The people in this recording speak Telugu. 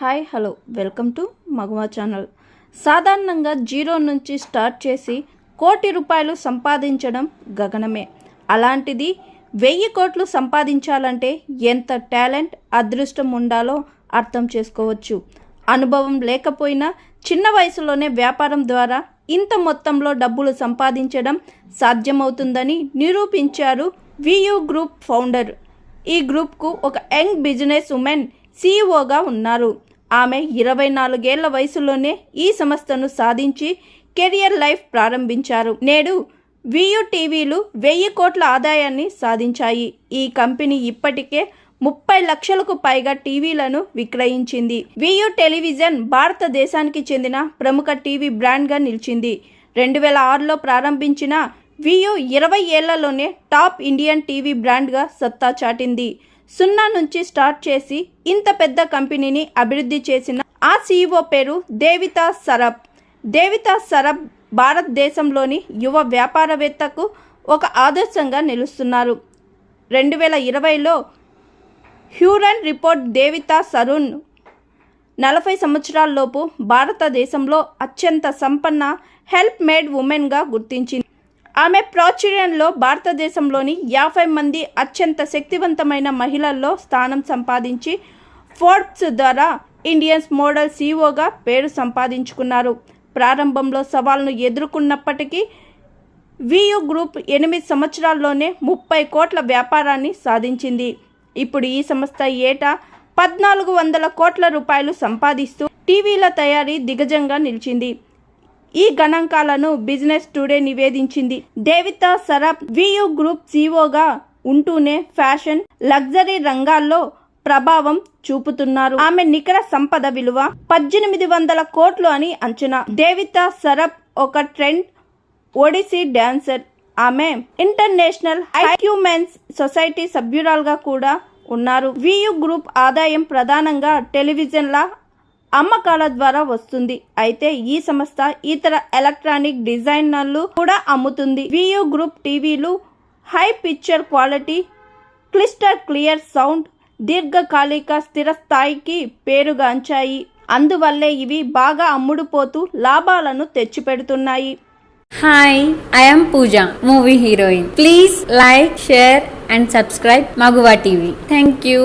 Hi hello. Welcome to Magava channel. సాధారణంగా జీరో నుంచి స్టార్ట్ చేసి కోటి రూపాయలు సంపాదించడం గగనమే. అలాంటిది వెయ్యి కోట్లు సంపాదించాలంటే ఎంత టాలెంట్ అదృష్టం ఉండాలో అర్థం చేసుకోవచ్చు. అనుభవం లేకపోయినా చిన్న వయసులోనే వ్యాపారం ద్వారా ఇంత మొత్తంలో డబ్బులు సంపాదించడం సాధ్యమవుతుందని నిరూపించారు వియూ గ్రూప్ ఫౌండర్. ఈ గ్రూప్కు ఒక యంగ్ బిజినెస్ ఉమెన్ సీఈఓగా ఉన్నారు. ఆమె ఇరవై నాలుగేళ్ళ వయసులోనే ఈ సంస్థను సాధించి కెరియర్ లైఫ్ ప్రారంభించారు. నేడు వియు టీవీలు వెయ్యి కోట్ల ఆదాయాన్ని సాధించాయి. ఈ కంపెనీ ఇప్పటికే ముప్పై లక్షలకు పైగా టీవీలను విక్రయించింది. వియు టెలివిజన్ భారతదేశానికి చెందిన ప్రముఖ టీవీ బ్రాండ్గా నిలిచింది. రెండు వేల ఆరులో ప్రారంభించిన వియు ఇరవై ఏళ్ళలోనే టాప్ ఇండియన్ టీవీ బ్రాండ్గా సత్తా చాటింది. సున్నా నుంచి స్టార్ట్ చేసి ఇంత పెద్ద కంపెనీని అభివృద్ధి చేసిన ఆ సీఈఓ పేరు దేవితా సరబ్. దేవితా సరబ్ భారతదేశంలోని యువ వ్యాపారవేత్తకు ఒక ఆదర్శంగా నిలుస్తున్నారు. రెండు వేల ఇరవైలో హ్యూరన్ రిపోర్ట్ దేవితా సరుణ్ నలభై సంవత్సరాల్లోపు భారతదేశంలో అత్యంత సంపన్న హెల్ప్ మేడ్ ఉమెన్గా గుర్తించింది. ఆమె ప్రాచుర్యంలో భారతదేశంలోని యాభై మంది అత్యంత శక్తివంతమైన మహిళల్లో స్థానం సంపాదించి ఫోర్బ్స్ ద్వారా ఇండియన్స్ మోడల్ సీఓగా పేరు సంపాదించుకున్నారు. ప్రారంభంలో సవాల్ను ఎదుర్కొన్నప్పటికీ వియు గ్రూప్ ఎనిమిది సంవత్సరాల్లోనే ముప్పై కోట్ల వ్యాపారాన్ని సాధించింది. ఇప్పుడు ఈ సంస్థ ఏటా పద్నాలుగు వందల కోట్ల రూపాయలు సంపాదిస్తూ టీవీల తయారీ దిగ్గజంగా నిలిచింది. ఈ గణాంకాలను బిజినెస్ టుడే నివేదించింది. దేవిత సరబ్ వియు గ్రూప్ సీఓగా ఉంటూనే ఫ్యాషన్ లగ్జరీ రంగాల్లో ప్రభావం చూపుతున్నారు. ఆమె నికర సంపద విలువ పద్దెనిమిది వందల కోట్లు అని అంచనా. దేవిత సరబ్ ఒక ట్రెండ్ ఒడిసీ డాన్సర్. ఆమె ఇంటర్నేషనల్ హ్యూమెన్స్ సొసైటీ సభ్యురాలుగా కూడా ఉన్నారు. వియు గ్రూప్ ఆదాయం ప్రధానంగా టెలివిజన్ల అమ్మకాల ద్వారా వస్తుంది. అయితే ఈ సంస్థ ఇతర ఎలక్ట్రానిక్ డిజైనర్లు కూడా అమ్ముతుంది. వియూ గ్రూప్ టీవీలు high picture quality crystal clear sound దీర్ఘకాలిక స్థిర స్థాయికి పేరుగాంచాయి. అందువల్లే ఇవి బాగా అమ్ముడుపోతూ లాభాలను తెచ్చిపెడుతున్నాయి. Hi I'm Pooja movie heroine please like share and subscribe Maguva TV thank you.